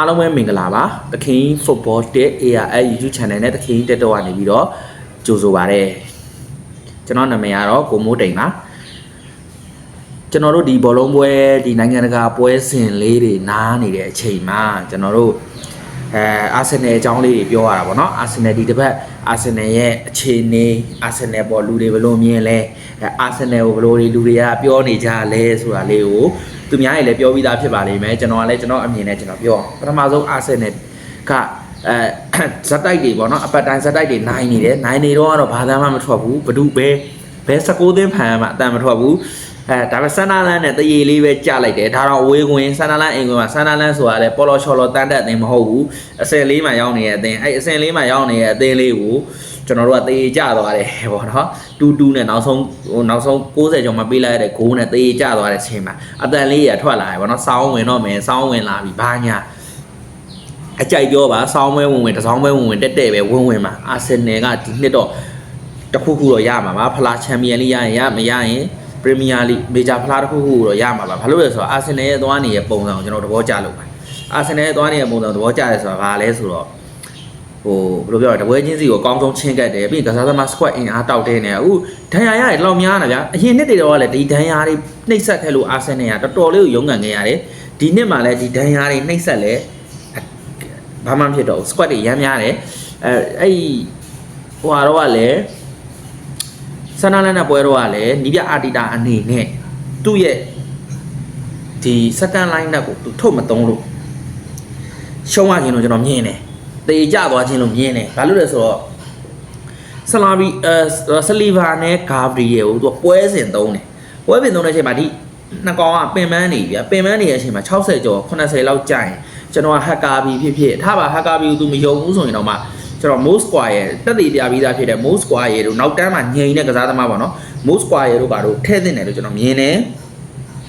အားလုံးပဲမင်္ဂလာပါသခင် football တဲ့ ARL YouTube channel နဲ့သခင်တက်တော့ကနေပြီးတော့ကြိုဆိုပါရစေကျွန်တော်နာမည်ကတော့ကိုမိုးတိန်ပါကျွန်တော်တို့ဒီဘောလုံးပွဲဒီနိုင်ငံတကာပွဲစဉ်လေးတွေနားနေတဲ့အချိန်မှာကျွန်တော်တို့ အဲအာဆင်နယ်အကြောင်းလေးတွေပြောရတာပေါ့နော်အာဆင်နယ်ဒီတစ်ပတ်အာဆင်နယ်ရဲ့အခြေအနေအာဆင်နယ်ပေါ်လူတွေဘယ်လိုမြင်လဲအဲအာဆင်နယ်ကိုဘယ်လိုတွေလူတွေကပြောနေကြလဲဆိုတာလေးကိုသူများတွေလည်းပြောပြီးသားဖြစ်ပါလိမ့်မယ်ကျွန်တော်ကလည်းကျွန်တော်အမြင်နဲ့ကျွန်တော်ပြောပထမဆုံးအာဆင်နယ်ကအဲဇက်တိုက်တွေပေါ့နော်အပတ်တိုင်းဇက်တိုက်တွေနိုင်နေတယ်နိုင်နေတော့ကတော့ဘာသာမှမထွက်ဘူးဘဒုပဲဘယ်16သင်းဖန်မှအတန်မထွက်ဘူး အဲဒါပေမဲ့ဆန်နာလန်နဲ့တရေလေးပဲကြလိုက်တယ်ဒါတော့အဝေးကွင်းဆန်နာလန်အိမ်ကွင်းမှာဆန်နာလန်ဆိုတာလည်းပေါ်လော်ချော်လော်တန်းတက်အသင်းမဟုတ်ဘူးအစင်လေးမှာရောက်နေတဲ့အသင်းအဲအစင်လေးမှာရောက်နေတဲ့အသင်းလေးကိုကျွန်တော်တို့ကတေးကြသွားတယ်ပေါ့နော်တူတူနဲ့နောက်ဆုံးဟိုနောက်ဆုံး60ကျော်မှပေးလိုက်ရတဲ့ဂိုးနဲ့တေးကြသွားတဲ့အချိန်မှာအတန်လေးရထွက်လာတယ်ပေါ့နော်စောင်းဝင်တော့မယ်စောင်းဝင်လာပြီဘာညာအကြိုက်ပြောပါစောင်းမဲဝင်ဝင်တစောင်းမဲဝင်ဝင်တက်တဲ့ပဲဝင်ဝင်မှာအာဆင်နယ်ကဒီနှစ်တော့တခုခုတော့ရမှာပါဖလားချန်ပီယံလိရရင်ရမရရင် ပရီးမီးယားလိမေဂျာဖလားတစ်ခုခုတော့ရမှာပါဘာလို့လဲဆိုတော့အာဆင်နယ်ရဲ့သွားနေတဲ့ပုံစံကိုကျွန်တော်သဘောကျလို့ပါအာဆင်နယ်ရဲ့သွားနေတဲ့ပုံစံကိုသဘောကျတယ်ဆိုတာဘာလဲဆိုတော့ဟိုဘယ်လိုပြောရလဲတပွဲချင်းစီကိုအကောင်းဆုံးချင်းကတ်တယ်ပြီးရင်ကစားသမား squad အင်အားတောက်တဲ့နေအခုဒဏ်ရာရရတယ်လောက်များတာဗျာအရင်နှစ်တွေတော့လည်းဒီဒဏ်ရာတွေနှိပ်စက်ခဲ့လို့အာဆင်နယ်ကတော်တော်လေးကိုရုန်းကန်ခဲ့ရတယ်ဒီနှစ်မှာလည်းဒီဒဏ်ရာတွေနှိပ်စက်လဲဘာမှမဖြစ်တော့ဘူး squad တွေရမ်းများတယ်အဲအဲ့ဟိုဟာတော့ကလည်း ဆန္ဒလန်းတဲ့ပွဲတော့ကလည်းနီးပြအာတီတာအနေနဲ့သူ့ရဲ့ဒီ second line တက်ကိုသူထုတ်မသုံးလို့ရှုံးရခြင်းလို့ကျွန်တော်မြင်တယ်တေကြသွားခြင်းလို့မြင်တယ်ဘာလို့လဲဆိုတော့ဆလာဘီအဲဆလီဗာနဲ့ဂါဘရီယယ်ကိုသူကပွဲစဉ်သုံးတယ်ပွဲစဉ်သုံးတဲ့အချိန်မှာဒီနှစ်ကောင်ကပင်ပန်းနေပြီဗျပင်ပန်းနေတဲ့အချိန်မှာ60ကျော်80လောက်ကြာရင်ကျွန်တော်ကဟက်ကာဘီဖြစ်ဖြစ်ထားပါဟက်ကာဘီကိုသူမယုံဘူးဆိုရင်တော့မှ ကျွန်တော် Most Square ရဲ့တက်တည်ပြပြီးသားဖြစ်တဲ့ Most Square ရဲ့တို့နောက်တန်းမှာငြိမ်တဲ့ကစားသမားပေါ့နော် Most Square ရဲ့တို့ဘာတို့ထည့်သင့်တယ်လို့ကျွန်တော်မြင်တယ်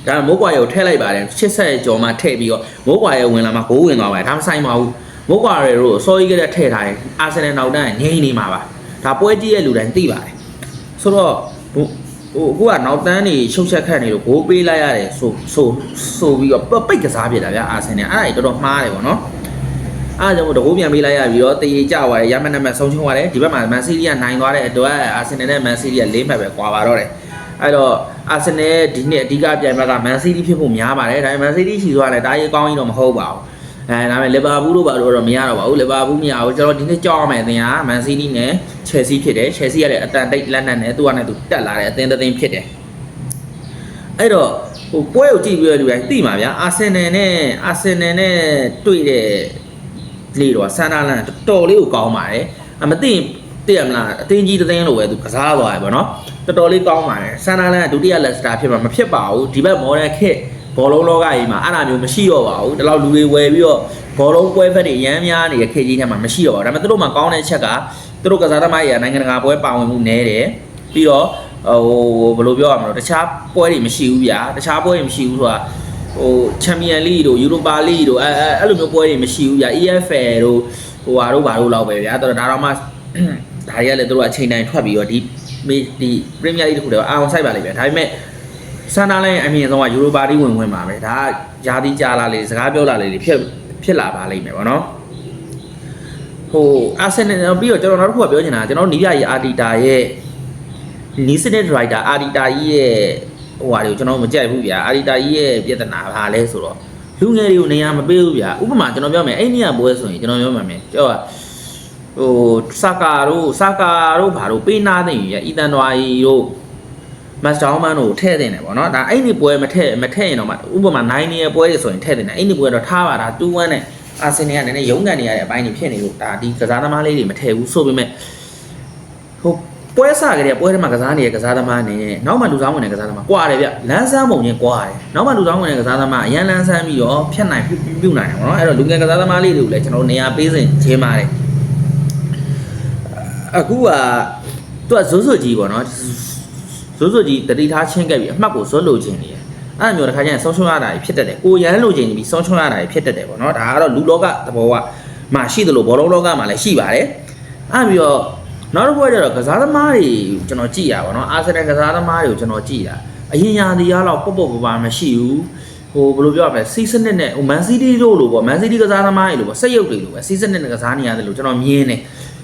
ဒါမိုးကွာရဲ့ကိုထည့်လိုက်ပါတယ်80ကျော်မှထည့်ပြီးတော့မိုးကွာရဲ့ဝင်လာမှဂိုးဝင်သွားပါတယ်ဒါမှဆိုင်မဟုတ်မိုးကွာရဲ့တို့စောကြီးကလေးထည့်ထားရင်အာဆင်နယ်နောက်တန်းငြိမ်နေမှာပါဒါပွဲကြီးရဲ့လူတိုင်းသိပါတယ်ဆိုတော့ဟိုအခုကနောက်တန်းနေရှုပ်ချက်ခတ်နေလို့ဂိုးပေးလိုက်ရတယ်ဆိုဆိုဆိုပြီးတော့ပိတ်ကစားပြတာဗျာအာဆင်နယ်အဲ့ဒါကြီးတော်တော်မှားတယ်ပေါ့နော် အားကြောင့်တကူပြန်ပေးလိုက်ရပြီးတော့တရေကြသွားတယ်ရမနက်မဲ့ဆုံးချုံသွားတယ်ဒီဘက်မှာမန်စီးတီးကနိုင်သွားတဲ့အတွက်အာဆင်နယ်နဲ့မန်စီးတီးက၄မှတ်ပဲကွာပါတော့တယ်အဲ့တော့အာဆင်နယ်ဒီနှစ်အဓိကပြိုင်ဘက်ကမန်စီးတီးဖြစ်ဖို့များပါတယ်ဒါပေမဲ့မန်စီးတီးချီသွားတယ်တားရေးကောင်းကြီးတော့မဟုတ်ပါဘူးအဲဒါပေမဲ့လီဗာပူးတို့ဘာလို့တော့မရတော့ပါဘူးလီဗာပူးမရဘူးကျွန်တော်ဒီနေ့ကြောက်ရမယ်အသင်းကမန်စီးတီးနဲ့ချယ်ဆီဖြစ်တယ်ချယ်ဆီကလည်းအတန်တိတ်လက်နက်နဲ့သူကလည်းသူတက်လာတဲ့အသင်းတစ်သင်းဖြစ်တယ်အဲ့တော့ဟိုပွဲကိုကြည့်ပြီးတော့လူတိုင်းသိမှာဗျာအာဆင်နယ်နဲ့အာဆင်နယ်နဲ့တွေ့တဲ့ လေတော့ဆန်ဒါလန်တော်တော်လေးကိုကောင်းပါတယ်အမသိတည့်ရမလားအသင်းကြီးတစ်သင်းလိုပဲသူကစားသွားတယ်ဗောနော်တော်တော်လေးကောင်းပါတယ်ဆန်ဒါလန်ကဒုတိယလက်စတာဖြစ်မှာမဖြစ်ပါဘူးဒီဘက်မော်ဒယ်ခက်ဘောလုံးလောကကြီးမှာအဲ့ဒါမျိုးမရှိတော့ပါဘူးတလောက်လူတွေဝယ်ပြီးတော့ဘောလုံးပွဲဖက်တွေရမ်းများနေတဲ့ခေတ်ကြီးထဲမှာမရှိတော့ပါဘူးဒါပေမဲ့သူတို့မှာကောင်းတဲ့ချက်ကသူတို့ကစားသမားတွေကနိုင်ငံတကာပွဲပါဝင်မှုနည်းတယ်ပြီးတော့ဟိုဘယ်လိုပြောရမလဲတခြားပွဲတွေမရှိဘူးဗျာတခြားပွဲတွေမရှိဘူးဆိုတာ ဟိုချန်ပီယံလိတို့ယူရိုပါလိတို့အဲအဲ့လိုမျိုးပွဲတွေမရှိဘူးဗျာ EFL တို့ဟိုဟာတို့ဘာတို့လောက်ပဲဗျာတော်တော်ဒါတော့မှဒါတွေကလည်းသူတို့အချိန်တိုင်းထွက်ပြီးတော့ဒီဒီပရီးမီးယားလိတခုတည်းအာရုံစိုက်ပါလိမ့်ဗျာဒါပေမဲ့ဆန်နာလိုင်းအမြင့်ဆုံးကယူရိုပါလိဝင်ဝင်ပါပဲဒါကယာတိကြာလာလေစကားပြောလာလေဖြစ်ဖြစ်လာပါလိမ့်မယ်ဗောနော်ဟိုအာဆင်နယ်ပြီးတော့ကျွန်တော်နောက်တစ်ခုကပြောချင်တာကျွန်တော်နီးပြကြီးအာတီတာရဲ့နီးစနစ်ဒရိုက်တာအာတီတာကြီးရဲ့ ဟိုဟာတွေကိုကျွန်တော်မကြိုက်ဘူးဗျာအာတီတာကြီးရဲ့ပြဿနာဘာလဲဆိုတော့လူငယ်တွေကိုနေရာမပေးဘူးဗျာဥပမာကျွန်တော်ပြောမယ်အဲ့နေရာပွဲဆိုရင်ကျွန်တော်ပြောမှာမယ်ကြောက်ဟိုစကာတို့စကာတို့ဘာတို့ပေးနာသိရင်ရအီတန်တော်အီတို့မတ်စတာမန်တို့ထည့်တင်တယ်ပေါ့နော်ဒါအဲ့ဒီပွဲမထည့်မထည့်ရင်တော့မှဥပမာ9နေရပွဲတွေဆိုရင်ထည့်တင်တယ်အဲ့ဒီပွဲတော့ထားပါတာ2-1နဲ့အာဆင်နယ်ကနည်းနည်းရုန်းကန်နေရတဲ့အပိုင်းတွေဖြစ်နေလို့ဒါဒီကစားသမားလေးတွေမထည့်ဘူးဆိုပေမဲ့ဟို ပွဲစားကြတဲ့ပွဲထဲမှာကစားနေတဲ့ကစားသမားနဲ့နောက်မှလူစားဝင်တဲ့ကစားသမားကွာတယ်ဗျလမ်းဆန်းပုံချင်းကွာတယ်နောက်မှလူစားဝင်တဲ့ကစားသမားအရန်လမ်းဆန်းပြီးတော့ဖြတ်နိုင်ပြုပြုနိုင်တယ်ပေါ့နော်အဲ့တော့လူငယ်ကစားသမားလေးတွေကိုလည်းကျွန်တော်နေရာပေးစဉ်ချင်းပါတယ်အခုကသူကဇိုးဇိုကြီးပေါ့နော်ဇိုးဇိုကြီးတတိထားချင်းခဲ့ပြီးအမှတ်ကိုဇွတ်လို့ချင်းနေတယ်အဲ့လိုမျိုးတစ်ခါကျရင်ဆုံးရှုံးရတာဖြစ်တတ်တယ်ကိုရမ်းလို့ချင်းပြီးဆုံးရှုံးရတာဖြစ်တတ်တယ်ပေါ့နော်ဒါကတော့လူလောကသဘောကမှရှိတယ်လို့ဘောလုံးလောကမှာလည်းရှိပါတယ်အဲ့ပြီးတော့ နောက်တစ်ခုကျတော့ကစားသမားတွေကျွန်တော်ကြည့်ရပါတော့အာဆင်နယ်ကစားသမားတွေကိုကျွန်တော်ကြည့်တာအရင်ရာသီကတော့ပုတ်ပုတ်ပပမရှိဘူးဟိုဘယ်လိုပြောရမလဲစီးစနစ်နဲ့ဟိုမန်စီးတီတို့လိုပေါ့မန်စီးတီကစားသမားတွေလိုပေါ့စက်ရုပ်တွေလိုပဲစီးစနစ်နဲ့ကစားနေရတယ်လို့ကျွန်တော်မြင်တယ်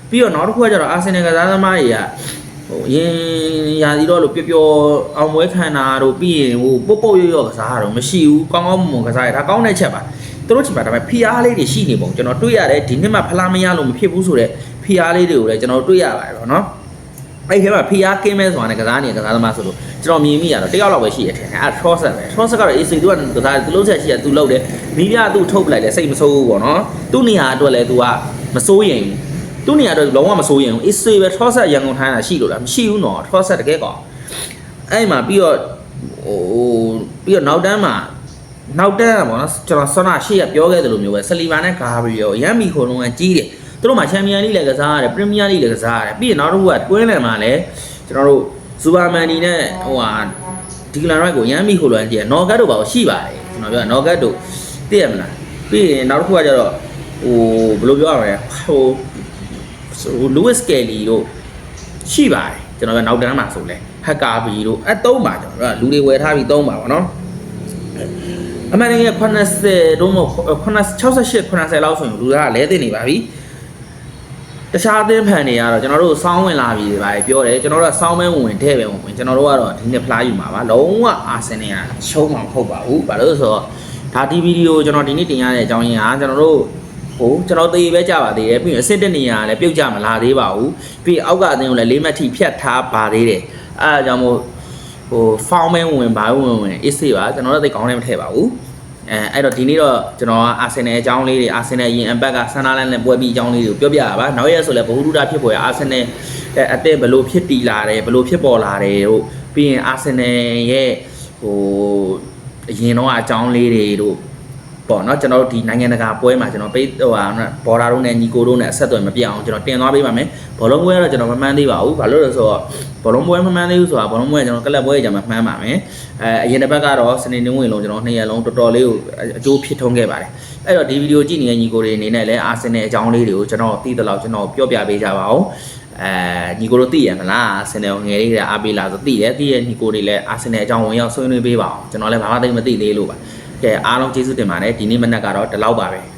ပြီးတော့နောက်တစ်ခုကကျတော့အာဆင်နယ်ကစားသမားတွေကဟိုအရင်ရာသီတော့လို့ပျော်ပျော်အောင်ပွဲခံတာတို့ပြီးရင်ဟိုပုတ်ပုတ်ရွရွကစားတာတော့မရှိဘူးကောင်းကောင်းမွန်မွန်ကစားရဒါကောင်းတဲ့ချက်ပါသူတို့ချိန်မှာဒါပေမဲ့ဖီအားလေးတွေရှိနေပုံကျွန်တော်တွေ့ရတယ်ဒီနှစ်မှဖလားမရလို့မဖြစ်ဘူးဆိုတော့ ဖီအားလေးတွေကိုလည်းကျွန်တော်တွေ့ရပါတယ်ပေါ့နော်အဲ့ဒီထဲမှာဖီအားကင်းမဲဆိုတာနဲ့ကစားနေကစားသမားဆိုလို့ကျွန်တော်မြင်မိရတော့တယောက်လောက်ပဲရှိရထင်တယ်အဲ့ Trosset ပဲ Trosset ကတော့ AC သူကကစားသူလုံးချက်ရှိရသူလုံးတယ်မိပြသူ့ထုတ်ပလိုက်တယ်စိတ်မဆိုးဘူးပေါ့နော်သူ့နေရာအတွက်လည်းသူကမစိုးရင်ဘူးသူ့နေရာအတွက်လုံးဝမစိုးရင်ဘူး AC ပဲ Trosset ရန်ကုန်ထိုင်းတာရှိလို့လားမရှိဘူးနော် Trosset တကယ်ကောအဲ့မှာပြီးတော့ဟိုပြီးတော့နောက်တန်းမှာနောက်တန်းကပေါ့နော်ကျွန်တော်ဆောနာရှေ့ကပြောခဲ့တယ်လို့မျိုးပဲဆလီဗာနဲ့ဂါဘရီယိုရမ်းမီခိုလုံးကကြီးတယ် သူတို့မှာချန်ပီယံလိလည်းကစားရတယ်ပရီးမီးယားလိလည်းကစားရတယ်ပြီးရင်နောက်တစ်ခုကတွင်းလယ်မှာလည်းကျွန်တော်တို့ဇူပါမန်နီနဲ့ဟိုဟာဒီကလန်ရိုက်ကိုရမ်းမီခိုလုံးကြီးတယ်နော်ဂတ်တို့ပါရှိပါတယ်ကျွန်တော်ပြောနော်ဂတ်တို့သိရမလားပြီးရင်နောက်တစ်ခုကကျတော့ဟိုဘယ်လိုပြောရမလဲဟိုဟိုလူးစ်ကယ်လီတို့ရှိပါတယ်ကျွန်တော်ပြောနောက်တန်းမှာဆိုလဲဟက်ကာဘီတို့အဲသုံးပါကျွန်တော်တို့ကလူတွေဝယ်ထားပြီးသုံးပါပေါ့နော်အမှန်တကယ်80တော့မဟုတ်68 90လောက်ဆိုရင်လူသားကလဲသိနေပါပြီ တခြားအသင်းဖန်တွေကတော့ကျွန်တော်တို့စောင်းဝင်လာပြီပါပြောတယ်ကျွန်တော်တို့ကစောင်းမဲဝင်ထဲပဲဝင်ကျွန်တော်တို့ကတော့ဒီနေ့ဖလားယူမှာပါလုံးဝအာဆင်နယ်ကရှုံးမှာမဟုတ်ပါဘူးဘာလို့လဲဆိုတော့ဒါဒီဗီဒီယိုကျွန်တော်ဒီနေ့တင်ရတဲ့အကြောင်းရင်းကကျွန်တော်တို့ဟိုကျွန်တော်တေးပဲကြပါသေးတယ်ပြီးရင်အစ်စ်တက်နေရလည်းပြုတ်ကြမလာသေးပါဘူးပြီးအောက်ကအသင်းကိုလည်းလေးမှတ်ထိဖြတ်ထားပါသေးတယ်အဲအကြောင်းမို့ဟိုဖောင်းမဲဝင်ဘာဝင်ဝင်အစ်စေးပါကျွန်တော်တို့သိကောင်းလည်းမထည့်ပါဘူး အဲအဲ့တော့ဒီနေ့တော့ကျွန်တော်ကအာဆင်နယ်အကြောင်းလေးတွေအာဆင်နယ်ရင်အပတ်ကဆန်နာလန်နဲ့ပွဲပြီးအကြောင်းလေးတွေကိုပြောပြတာပါနောက်ရက်ဆိုလည်းဘဟုတုဒဖြစ်ပေါ်ရအာဆင်နယ်အသက်ဘယ်လိုဖြစ်တည်လာတယ်ဘယ်လိုဖြစ်ပေါ်လာတယ်တို့ပြီးရင်အာဆင်နယ်ရဲ့ဟိုအရင်တော့အကြောင်းလေးတွေတို့ ပေါ့နော်ကျွန်တော်တို့ဒီနိုင်ငံတကာပွဲမှာကျွန်တော်ပေးဟိုဟာဘော်ဒါတို့နဲ့ညီကိုတို့နဲ့အဆက်အသွယ်မပြတ်အောင်ကျွန်တော်တင်သွားပေးပါမယ်ဘောလုံးပွဲကတော့ကျွန်တော်မမှန်းသေးပါဘူးဘာလို့လဲဆိုတော့ဘောလုံးပွဲမမှန်းသေးဘူးဆိုတာဘောလုံးပွဲကကျွန်တော်ကလပ်ပွဲကြမှာမှန်းပါမယ်အဲအရင်တစ်ပတ်ကတော့စနေနေ့ဝင်လုံးကျွန်တော်နှစ်ရက်လုံးတော်တော်လေးကိုအကျိုးဖြစ်ထုံးခဲ့ပါတယ်အဲ့တော့ဒီဗီဒီယိုကြည့်နေတဲ့ညီကိုတွေအနေနဲ့လည်းအာဆင်နယ်အကြောင်းလေးတွေကိုကျွန်တော်သိသလောက်ကျွန်တော်ပြောပြပေးကြပါဦးအဲညီကိုတို့သိရမလားအာဆင်နယ်ကိုငယ်လေးတွေအားပေးလာဆိုသိတယ်သိရညီကိုတွေလည်းအာဆင်နယ်အကြောင်းဝင်ရောက်ဆွေးနွေးပေးပါအောင်ကျွန်တော်လည်းဘာမှသိမသိသေးလို့ပါ ကဲအားလုံးကျေးဇူးတင်ပါတယ်ဒီနေ့မနက်ကတော့ဒီလောက်ပါပဲ